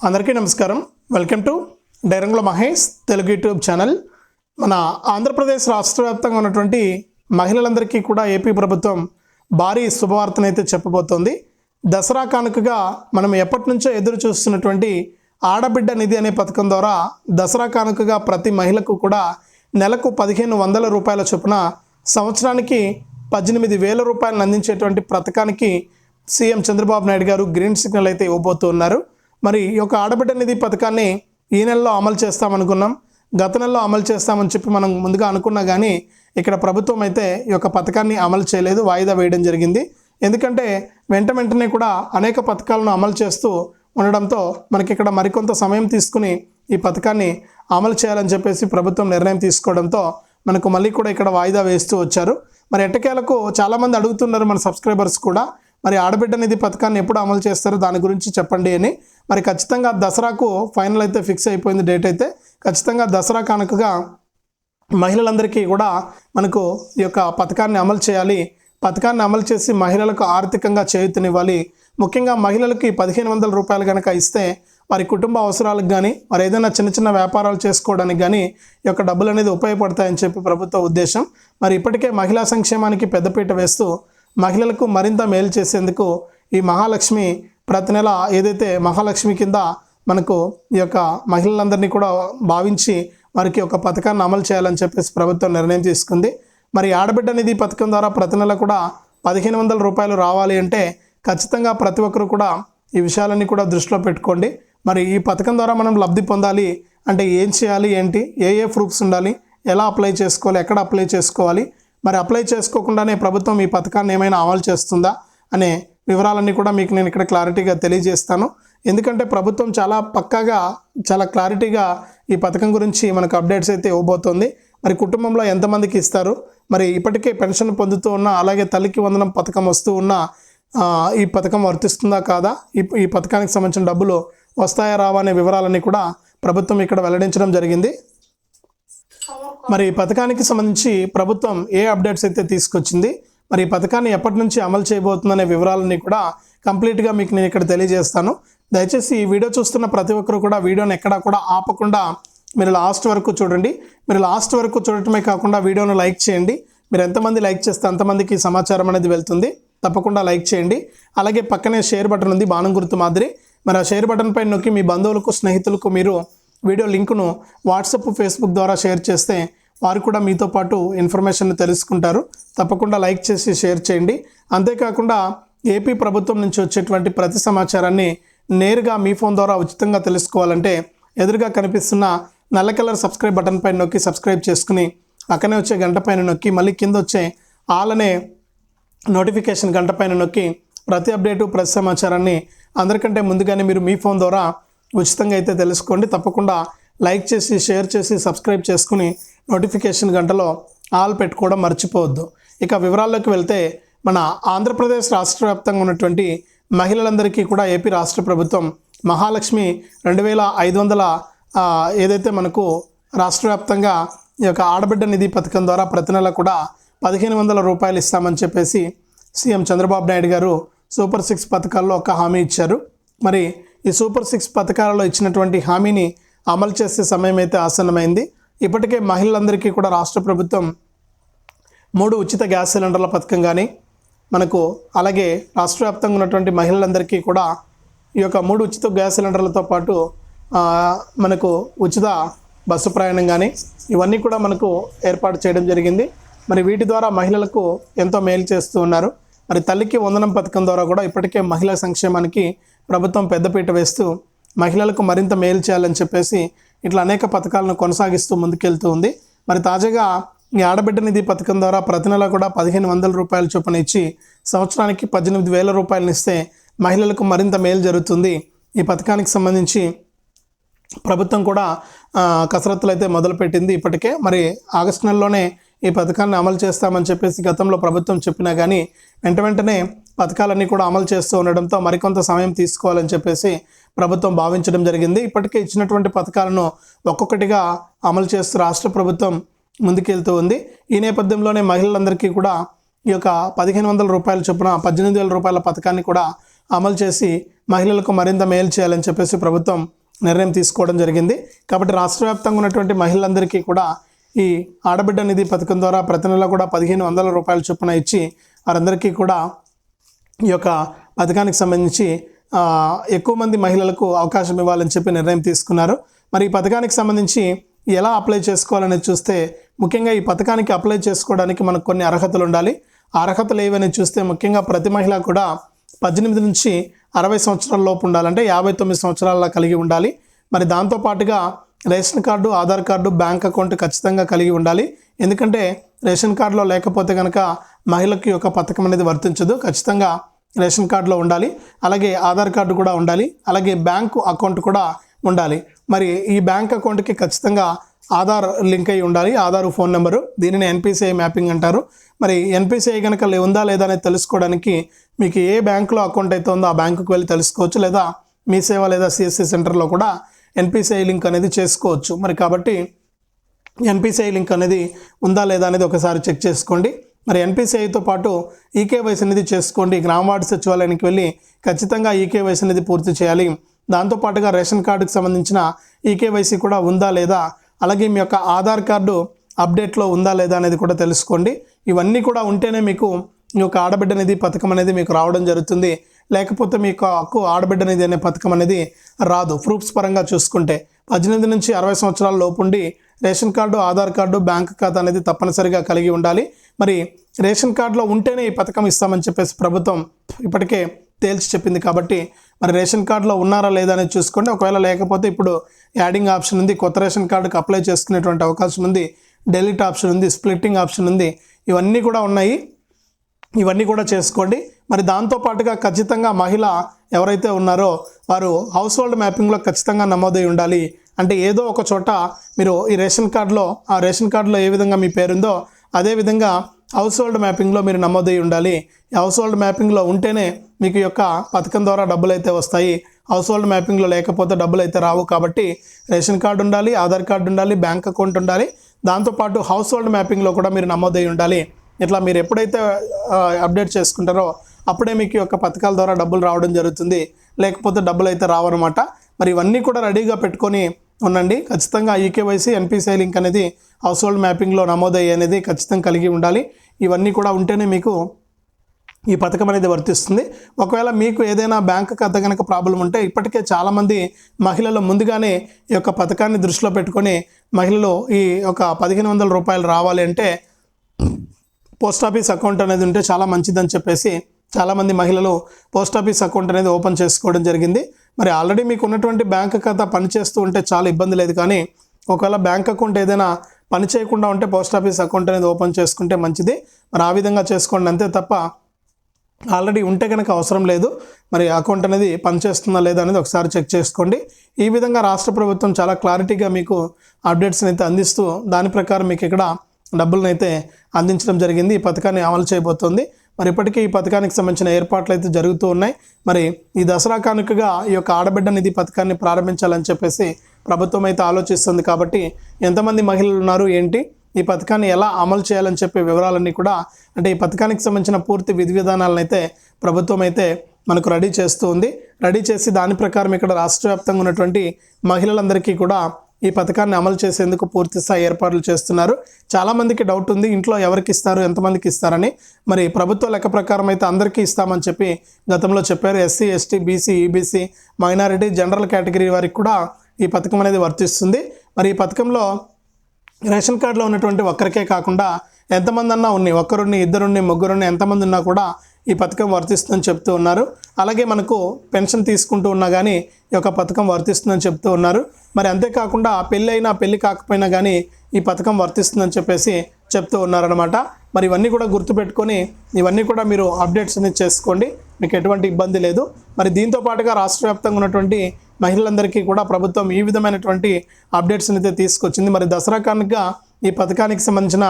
అందరికీ నమస్కారం. Welcome to Dairangula Mahesh Telugu YouTube channel మన ఆంధ్రప్రదేశ్ రాష్ట్ర వ్యాప్తంగా ఉన్నటువంటి మహిళలందరికీ కూడా ఏపీ ప్రభుత్వం భారీ శుభవార్తనైతే చెప్పబోతోంది. దసరా కానుకగా మనం ఎప్పటి నుంచో ఎదురు చూస్తున్నటువంటి ఆడబిడ్డ నిధి అనే పథకం ద్వారా దసరా కానుకగా ప్రతి మహిళకు కూడా నెలకు పదిహేను వందల రూపాయల చొప్పున సంవత్సరానికి పద్దెనిమిది వేల రూపాయలను అందించేటువంటి పథకానికి సీఎం చంద్రబాబు నాయుడు గారు గ్రీన్ సిగ్నల్ అయితే ఇవ్వబోతున్నారు మరి ఈ యొక్క ఆడబిడ్డ నిధి పథకాన్ని ఈ నెలలో అమలు చేస్తామనుకున్నాం. గత నెలలో అమలు చేస్తామని చెప్పి మనం ముందుగా అనుకున్నా కానీ ఇక్కడ ప్రభుత్వం అయితే ఈ యొక్క పథకాన్ని అమలు చేయలేదు వాయిదా వేయడం జరిగింది. ఎందుకంటే వెంట వెంటనే కూడా అనేక పథకాలను అమలు చేస్తూ ఉండడంతో మనకి ఇక్కడ మరికొంత సమయం తీసుకుని ఈ పథకాన్ని అమలు చేయాలని చెప్పేసి ప్రభుత్వం నిర్ణయం తీసుకోవడంతో మనకు మళ్ళీ కూడా ఇక్కడ వాయిదా వేస్తూ వచ్చారు. మరి ఎట్టకేలకు చాలామంది అడుగుతున్నారు మన సబ్స్క్రైబర్స్ కూడా. మరి ఆడబిడ్డ నిధి పథకాన్ని ఎప్పుడు అమలు చేస్తారో? దాని గురించి చెప్పండి అని. మరి ఖచ్చితంగా దసరాకు ఫైనల్ అయితే ఫిక్స్ అయిపోయింది డేట్ అయితే. ఖచ్చితంగా దసరా కానుకగా మహిళలందరికీ కూడా మనకు ఈ యొక్క పథకాన్ని అమలు చేయాలి. పథకాన్ని అమలు చేసి మహిళలకు ఆర్థికంగా చేయుతనివ్వాలి. ముఖ్యంగా మహిళలకి పదిహేను వందల రూపాయలు కనుక ఇస్తే వారి కుటుంబ అవసరాలకు కానీ మరి ఏదైనా చిన్న చిన్న వ్యాపారాలు చేసుకోవడానికి కానీ ఈ యొక్క డబ్బులు అనేది ఉపయోగపడతాయని చెప్పి ప్రభుత్వ ఉద్దేశం. మరి ఇప్పటికే మహిళా సంక్షేమానికి పెద్దపీట వేస్తూ మహిళలకు మరింత మేలు చేసేందుకు ఈ మహాలక్ష్మి ప్రతి నెల ఏదైతే మహాలక్ష్మి కింద మనకు ఈ యొక్క మహిళలందరినీ కూడా భావించి వారికి ఒక పథకాన్ని అమలు చేయాలని చెప్పేసి ప్రభుత్వం నిర్ణయం తీసుకుంది. మరి ఆడబిడ్డ నిధి పథకం ద్వారా ప్రతి నెల కూడా పదిహేను వందల రూపాయలు రావాలి అంటే ఖచ్చితంగా ప్రతి ఒక్కరు కూడా ఈ విషయాలన్నీ కూడా దృష్టిలో పెట్టుకోండి. మరి ఈ పథకం ద్వారా మనం లబ్ధి పొందాలి అంటే ఏం చేయాలి ఏంటి? ఏ ఏ ప్రూఫ్స్ ఉండాలి? ఎలా అప్లై చేసుకోవాలి? ఎక్కడ అప్లై చేసుకోవాలి? మరి అప్లై చేసుకోకుండానే ప్రభుత్వం ఈ పథకాన్ని ఏమైనా అమలు చేస్తుందా అనే వివరాలన్నీ కూడా మీకు నేను ఇక్కడ క్లారిటీగా తెలియజేస్తాను. ఎందుకంటే ప్రభుత్వం చాలా పక్కాగా చాలా క్లారిటీగా ఈ పథకం గురించి మనకు అప్డేట్స్ అయితే ఇవ్వబోతోంది. మరి కుటుంబంలో ఎంతమందికి ఇస్తారు? మరి ఇప్పటికే పెన్షన్ పొందుతూ ఉన్న అలాగే తల్లికి వందనం పథకం వస్తూ ఉన్న ఈ పథకం వర్తిస్తుందా కాదా? ఈ ఈ పథకానికి సంబంధించిన డబ్బులు వస్తాయా రావా అనే వివరాలన్నీ కూడా ప్రభుత్వం ఇక్కడ వెల్లడించడం జరిగింది. మరి ఈ పథకానికి సంబంధించి ప్రభుత్వం ఏ అప్డేట్స్ అయితే తీసుకొచ్చింది మరి ఈ పథకాన్ని ఎప్పటి నుంచి అమలు చేయబోతుందనే వివరాలన్నీ కూడా కంప్లీట్గా మీకు నేను ఇక్కడ తెలియజేస్తాను. దయచేసి ఈ వీడియో చూస్తున్న ప్రతి ఒక్కరు కూడా వీడియోని ఎక్కడా కూడా ఆపకుండా మీరు లాస్ట్ వరకు చూడండి. మీరు లాస్ట్ వరకు చూడటమే కాకుండా వీడియోను లైక్ చేయండి. మీరు ఎంతమంది లైక్ చేస్తే అంతమందికి సమాచారం అనేది వెళ్తుంది. తప్పకుండా లైక్ చేయండి. అలాగే పక్కనే షేర్ బటన్ ఉంది బాణం గుర్తు మాదిరి. మరి ఆ షేర్ బటన్ పైన నొక్కి మీ బంధువులకు స్నేహితులకు మీరు వీడియో లింకును వాట్సప్ ఫేస్బుక్ ద్వారా షేర్ చేస్తే వారు కూడా మీతో పాటు ఇన్ఫర్మేషన్ తెలుసుకుంటారు. తప్పకుండా లైక్ చేసి షేర్ చేయండి. అంతేకాకుండా ఏపీ ప్రభుత్వం నుంచి వచ్చేటువంటి ప్రతి సమాచారాన్ని నేరుగా మీ ఫోన్ ద్వారా ఉచితంగా తెలుసుకోవాలంటే ఎదురుగా కనిపిస్తున్న నల్ల కలర్ సబ్స్క్రైబ్ బటన్ పైన నొక్కి సబ్స్క్రైబ్ చేసుకుని అక్కడనే వచ్చే గంట పైన నొక్కి మళ్ళీ కింద వచ్చే ఆల్ అనే నోటిఫికేషన్ గంట పైన నొక్కి ప్రతి అప్డేటు ప్రతి సమాచారాన్ని అందరికంటే ముందుగానే మీరు మీ ఫోన్ ద్వారా ఉచితంగా అయితే తెలుసుకోండి. తప్పకుండా లైక్ చేసి షేర్ చేసి సబ్స్క్రైబ్ చేసుకుని నోటిఫికేషన్ గంటలో ఆల్ పెట్టుకోవడం మర్చిపోవద్దు. ఇక వివరాల్లోకి వెళ్తే మన ఆంధ్రప్రదేశ్ రాష్ట్ర వ్యాప్తంగా ఉన్నటువంటి మహిళలందరికీ కూడా ఏపీ రాష్ట్ర ప్రభుత్వం మహాలక్ష్మి రెండు వేల ఐదు వందల ఏదైతే మనకు రాష్ట్ర వ్యాప్తంగా ఈ యొక్క ఆడబిడ్డ నిధి పథకం ద్వారా ప్రతి నెల కూడా పదిహేను వందల రూపాయలు ఇస్తామని చెప్పేసి సీఎం చంద్రబాబు నాయుడు గారు సూపర్ సిక్స్ పథకాల్లో ఒక హామీ ఇచ్చారు. మరి ఈ సూపర్ సిక్స్ పథకాలలో ఇచ్చినటువంటి హామీని అమలు చేసే సమయం అయితే ఆసన్నమైంది. ఇప్పటికే మహిళలందరికీ కూడా రాష్ట్ర ప్రభుత్వం మూడు ఉచిత గ్యాస్ సిలిండర్ల పథకం కానీ మనకు అలాగే రాష్ట్ర వ్యాప్తంగా ఉన్నటువంటి మహిళలందరికీ కూడా ఈ యొక్క మూడు ఉచిత గ్యాస్ సిలిండర్లతో పాటు మనకు ఉచిత బస్సు ప్రయాణం కానీ ఇవన్నీ కూడా మనకు ఏర్పాటు చేయడం జరిగింది. మరి వీటి ద్వారా మహిళలకు ఎంతో మేలు చేస్తూ ఉన్నారు. మరి తల్లికి వందనం పథకం ద్వారా కూడా ఇప్పటికే మహిళా సంక్షేమానికి ప్రభుత్వం పెద్దపీట వేస్తూ మహిళలకు మరింత మేలు చేయాలని చెప్పేసి ఇట్లా అనేక పథకాలను కొనసాగిస్తూ ముందుకెళ్తూ ఉంది. మరి తాజాగా ఈ ఆడబిడ్డ నిధి పథకం ద్వారా ప్రతి నెల కూడా పదిహేను వందల రూపాయల చొప్పున ఇచ్చి సంవత్సరానికి పద్దెనిమిది వేల రూపాయలను ఇస్తే మహిళలకు మరింత మేలు జరుగుతుంది. ఈ పథకానికి సంబంధించి ప్రభుత్వం కూడా కసరత్తులు అయితే మొదలుపెట్టింది ఇప్పటికే. మరి ఆగస్టు నెలలోనే ఈ పథకాన్ని అమలు చేస్తామని చెప్పేసి గతంలో ప్రభుత్వం చెప్పినా కానీ వెంట వెంటనే పథకాలన్నీ కూడా అమలు చేస్తూ ఉండడంతో మరికొంత సమయం తీసుకోవాలని చెప్పేసి ప్రభుత్వం భావించడం జరిగింది. ఇప్పటికే ఇచ్చినటువంటి పథకాలను ఒక్కొక్కటిగా అమలు చేస్తూ రాష్ట్ర ప్రభుత్వం ముందుకెళ్తూ ఉంది. ఈ నేపథ్యంలోనే మహిళలందరికీ కూడా ఈ యొక్క పదిహేను వందల రూపాయల చొప్పున పద్దెనిమిది వేల రూపాయల పథకాన్ని కూడా అమలు చేసి మహిళలకు మరింత మేలు చేయాలని చెప్పేసి ప్రభుత్వం నిర్ణయం తీసుకోవడం జరిగింది. కాబట్టి రాష్ట్ర వ్యాప్తంగా ఉన్నటువంటి మహిళలందరికీ కూడా ఈ ఆడబిడ్డ నిధి పథకం ద్వారా ప్రతి నెల కూడా పదిహేను వందల రూపాయల చొప్పున ఇచ్చి వారందరికీ కూడా ఈ యొక్క పథకానికి సంబంధించి ఎక్కువ మంది మహిళలకు అవకాశం ఇవ్వాలని చెప్పి నిర్ణయం తీసుకున్నారు. మరి ఈ పథకానికి సంబంధించి ఎలా అప్లై చేసుకోవాలని చూస్తే ముఖ్యంగా ఈ పథకానికి అప్లై చేసుకోవడానికి మనకు కొన్ని అర్హతలు ఉండాలి. ఆ అర్హతలు ఏవని చూస్తే ముఖ్యంగా ప్రతి మహిళ కూడా పద్దెనిమిది నుంచి అరవై సంవత్సరాల లోపు ఉండాలంటే యాభై తొమ్మిది సంవత్సరాల కలిగి ఉండాలి. మరి దాంతోపాటుగా ration card Aadhaar card bank account ఖచ్చితంగా కలిగి ఉండాలి. ఎందుకంటే రేషన్ కార్డులో లేకపోతే కనుక మహిళకి యొక్క పథకం అనేది వర్తించదు. ఖచ్చితంగా రేషన్ కార్డులో ఉండాలి. అలాగే ఆధార్ కార్డు కూడా ఉండాలి. అలాగే బ్యాంకు అకౌంట్ కూడా ఉండాలి. మరి ఈ బ్యాంక్ అకౌంట్కి ఖచ్చితంగా ఆధార్ లింక్ అయి ఉండాలి. Aadhaar phone number. దీనిని ఎన్పిసిఐ మ్యాపింగ్ అంటారు. మరి ఎన్పిసిఐ కనుక లే- ఉందా లేదా అనేది తెలుసుకోవడానికి మీకు ఏ బ్యాంకులో అకౌంట్ అయితే ఉందో ఆ బ్యాంకుకి వెళ్ళి తెలుసుకోవచ్చు. లేదా మీ సేవ లేదా సిఎస్సి సెంటర్లో కూడా ఎన్పిసిఐ లింక్ అనేది చేసుకోవచ్చు. మరి కాబట్టి ఎన్పిసిఐ లింక్ అనేది ఉందా లేదా అనేది ఒకసారి చెక్ చేసుకోండి. మరి ఎన్పిసిఐతో పాటు ఈకేవైసీ అనేది చేసుకోండి. గ్రామ సచివాలయానికి వెళ్ళి ఖచ్చితంగా ఈకేవైసీ అనేది పూర్తి చేయాలి. దాంతోపాటుగా రేషన్ కార్డుకి సంబంధించిన ఈకేవైసీ కూడా ఉందా లేదా అలాగే మీ యొక్క ఆధార్ కార్డు అప్డేట్లో ఉందా లేదా అనేది కూడా తెలుసుకోండి. ఇవన్నీ కూడా ఉంటేనే మీకు మీ యొక్క ఆడబిడ్డ నిధి పథకం అనేది మీకు రావడం జరుగుతుంది. లేకపోతే మీకు హక్కు ఆడబిడ్డ అనేది అనే పథకం అనేది రాదు. ప్రూఫ్స్ పరంగా చూసుకుంటే పద్దెనిమిది నుంచి అరవై సంవత్సరాల లోపుండి ration card Aadhaar card bank ఖాతా అనేది తప్పనిసరిగా కలిగి ఉండాలి. మరి రేషన్ కార్డులో ఉంటేనే ఈ పథకం ఇస్తామని చెప్పేసి ప్రభుత్వం ఇప్పటికే తేల్చి చెప్పింది కాబట్టి మరి రేషన్ కార్డులో ఉన్నారా లేదా అనేది చూసుకోండి. ఒకవేళ లేకపోతే ఇప్పుడు యాడింగ్ ఆప్షన్ ఉంది కొత్త రేషన్ కార్డుకి అప్లై చేసుకునేటువంటి అవకాశం ఉంది డెలిట్ ఆప్షన్ ఉంది స్ప్లిట్టింగ్ ఆప్షన్ ఉంది. ఇవన్నీ కూడా ఉన్నాయి. ఇవన్నీ కూడా చేసుకోండి. మరి దాంతోపాటుగా ఖచ్చితంగా మహిళ ఎవరైతే ఉన్నారో వారు హౌస్ హోల్డ్ మ్యాపింగ్లో ఖచ్చితంగా నమోదై ఉండాలి. అంటే ఏదో ఒక చోట మీరు ఈ రేషన్ కార్డులో ఆ రేషన్ కార్డులో ఏ విధంగా మీ పేరుందో అదేవిధంగా హౌస్ హోల్డ్ మ్యాపింగ్లో మీరు నమోదై ఉండాలి. హౌస్ హోల్డ్ మ్యాపింగ్లో ఉంటేనే మీకు యొక్క పథకం ద్వారా డబ్బులు అయితే వస్తాయి. హౌస్ హోల్డ్ మ్యాపింగ్లో లేకపోతే డబ్బులు అయితే రావు కాబట్టి రేషన్ కార్డు ఉండాలి ఆధార్ కార్డు ఉండాలి బ్యాంక్ అకౌంట్ ఉండాలి. దాంతోపాటు హౌస్ హోల్డ్ మ్యాపింగ్లో కూడా మీరు నమోదై ఉండాలి. ఇట్లా మీరు ఎప్పుడైతే అప్డేట్ చేసుకుంటారో అప్పుడే మీకు ఈ యొక్క పథకాల ద్వారా డబ్బులు రావడం జరుగుతుంది. లేకపోతే డబ్బులు అయితే రావన్నమాట. మరి ఇవన్నీ కూడా రెడీగా పెట్టుకొని ఉండండి. ఖచ్చితంగా ఈకేవైసీ ఎన్పిసిఐ లింక్ అనేది హౌస్ హోల్డ్ మ్యాపింగ్లో నమోదయ్యే అనేది ఖచ్చితంగా కలిగి ఉండాలి. ఇవన్నీ కూడా ఉంటేనే మీకు ఈ పథకం అనేది వర్తిస్తుంది. ఒకవేళ మీకు ఏదైనా బ్యాంక్ ఖాతా కనుక ప్రాబ్లం ఉంటే ఇప్పటికే చాలామంది మహిళలు ముందుగానే ఈ యొక్క పథకాన్ని దృష్టిలో పెట్టుకొని మహిళలు ఈ యొక్క పదిహేను వందల రూపాయలు రావాలి అంటే పోస్ట్ ఆఫీస్ అకౌంట్ అనేది ఉంటే చాలా మంచిదని చెప్పేసి చాలామంది మహిళలు పోస్ట్ ఆఫీస్ అకౌంట్ అనేది ఓపెన్ చేసుకోవడం జరిగింది. మరి ఆల్రెడీ మీకు ఉన్నటువంటి బ్యాంక్ ఖాతా పనిచేస్తూ ఉంటే చాలా ఇబ్బంది లేదు కానీ ఒకవేళ బ్యాంక్ అకౌంట్ ఏదైనా పని చేయకుండా ఉంటే పోస్ట్ ఆఫీస్ అకౌంట్ అనేది ఓపెన్ చేసుకుంటే మంచిది. మరి ఆ విధంగా చేసుకోండి అంతే తప్ప ఆల్రెడీ ఉంటే కనుక అవసరం లేదు. మరి అకౌంట్ అనేది పనిచేస్తుందా లేదా అనేది ఒకసారి చెక్ చేసుకోండి. ఈ విధంగా రాష్ట్ర ప్రభుత్వం చాలా క్లారిటీగా మీకు అప్డేట్స్ని అయితే అందిస్తూ దాని ప్రకారం మీకు ఇక్కడ డబ్బులను అయితే అందించడం జరిగింది. ఈ పథకాన్ని అమలు చేయబోతోంది. మరి ఇప్పటికీ ఈ పథకానికి సంబంధించిన ఏర్పాట్లు అయితే జరుగుతూ ఉన్నాయి. మరి ఈ దసరా కానుకగా ఈ యొక్క ఆడబిడ్డ నిధి పథకాన్ని ప్రారంభించాలని చెప్పేసి ప్రభుత్వం అయితే ఆలోచిస్తుంది కాబట్టి ఎంతమంది మహిళలు ఉన్నారు ఏంటి ఈ పథకాన్ని ఎలా అమలు చేయాలని చెప్పే వివరాలన్నీ కూడా అంటే ఈ పథకానికి సంబంధించిన పూర్తి విధి విధానాలను అయితే ప్రభుత్వం అయితే మనకు రెడీ చేస్తూ ఉంది. రెడీ చేసి దాని ప్రకారం ఇక్కడ రాష్ట్ర వ్యాప్తంగా ఉన్నటువంటి మహిళలందరికీ కూడా ఈ పథకాన్ని అమలు చేసేందుకు పూర్తి స్థాయి ఏర్పాట్లు చేస్తున్నారు. చాలామందికి డౌట్ ఉంది. ఇంట్లో ఎవరికి ఇస్తారు? ఎంతమందికి ఇస్తారని. మరి ప్రభుత్వ లెక్క ప్రకారం అయితే అందరికీ ఇస్తామని చెప్పి గతంలో చెప్పారు. SC ST BC EBC minority general category వారికి కూడా ఈ పథకం అనేది వర్తిస్తుంది. మరి ఈ పథకంలో రేషన్ కార్డులో ఉన్నటువంటి ఒక్కరికే కాకుండా ఎంతమంది అన్నా ఉన్నాయి ఒక్కరుని ఇద్దరుని ముగ్గురుని ఎంతమంది ఉన్నా కూడా ఈ పథకం వర్తిస్తుందని చెప్తూ ఉన్నారు. అలాగే మనకు పెన్షన్ తీసుకుంటూ ఉన్నా కానీ ఈ యొక్క పథకం వర్తిస్తుందని చెప్తూ ఉన్నారు. మరి అంతేకాకుండా పెళ్ళి అయినా పెళ్ళి కాకపోయినా కానీ ఈ పథకం వర్తిస్తుందని చెప్పేసి చెప్తూ ఉన్నారనమాట మరి ఇవన్నీ కూడా గుర్తుపెట్టుకొని ఇవన్నీ కూడా మీరు అప్డేట్స్ అనేది చేసుకోండి. మీకు ఎటువంటి ఇబ్బంది లేదు. మరి దీంతో పాటుగా రాష్ట్ర వ్యాప్తంగా ఉన్నటువంటి మహిళలందరికీ కూడా ప్రభుత్వం ఈ విధమైనటువంటి అప్డేట్స్ అయితే తీసుకొచ్చింది. మరి దసరా కానుక ఈ పథకానికి సంబంధించిన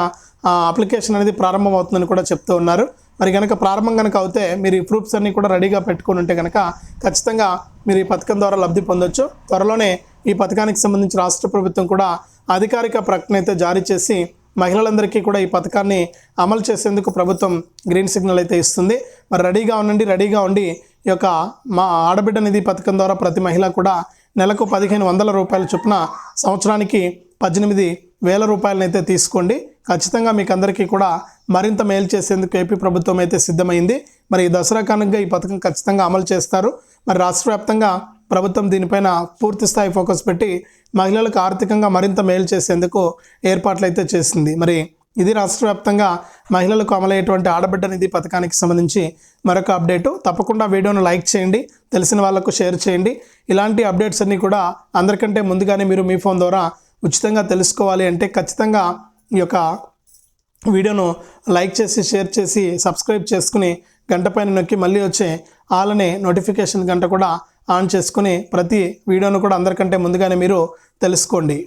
అప్లికేషన్ అనేది ప్రారంభమవుతుందని కూడా చెప్తూ ఉన్నారు. మరి కనుక ప్రారంభం కనుక అవుతే మీరు ఈ ప్రూఫ్స్ అన్నీ కూడా రెడీగా పెట్టుకుని ఉంటే కనుక ఖచ్చితంగా మీరు ఈ పథకం ద్వారా లబ్ధి పొందొచ్చు. త్వరలోనే ఈ పథకానికి సంబంధించి రాష్ట్ర ప్రభుత్వం కూడా అధికారిక ప్రకటన అయితే జారీ చేసి మహిళలందరికీ కూడా ఈ పథకాన్ని అమలు చేసేందుకు ప్రభుత్వం గ్రీన్ సిగ్నల్ అయితే ఇస్తుంది. మరి రెడీగా ఉండండి రెడీగా ఉండి ఈ యొక్క మా ఆడబిడ్డ నిధి పథకం ద్వారా ప్రతి మహిళ కూడా నెలకు పదిహేను వందల రూపాయల చొప్పున సంవత్సరానికి పద్దెనిమిది వేల రూపాయలనైతే తీసుకోండి. ఖచ్చితంగా మీకు అందరికీ కూడా మరింత మేలు చేసేందుకు ఏపీ ప్రభుత్వం అయితే సిద్ధమైంది. మరి ఈ దసరా కానుకగా ఈ పథకం ఖచ్చితంగా అమలు చేస్తారు. మరి రాష్ట్ర వ్యాప్తంగా ప్రభుత్వం దీనిపైన పూర్తి స్థాయి ఫోకస్ పెట్టి మహిళలకు ఆర్థికంగా మరింత మేలు చేసేందుకు ఏర్పాట్లు అయితే చేసింది. మరి ఇది రాష్ట్ర వ్యాప్తంగా మహిళలకు అమలయ్యేటువంటి ఆడబిడ్డ నిధి పథకానికి సంబంధించి మరొక అప్డేటు. తప్పకుండా వీడియోను లైక్ చేయండి తెలిసిన వాళ్ళకు షేర్ చేయండి. ఇలాంటి అప్డేట్స్ అన్నీ కూడా అందరికంటే ముందుగానే మీరు మీ ఫోన్ ద్వారా ఉచితంగా తెలుసుకోవాలి అంటే ఖచ్చితంగా ఈ యొక్క వీడియోను లైక్ చేసి షేర్ చేసి సబ్స్క్రైబ్ చేసుకుని గంట పైన నొక్కి మళ్ళీ వచ్చే ఆలనే నోటిఫికేషన్ గంట కూడా ఆన్ చేసుకుని ప్రతి వీడియోను కూడా అందరికంటే ముందుగానే మీరు తెలుసుకోండి.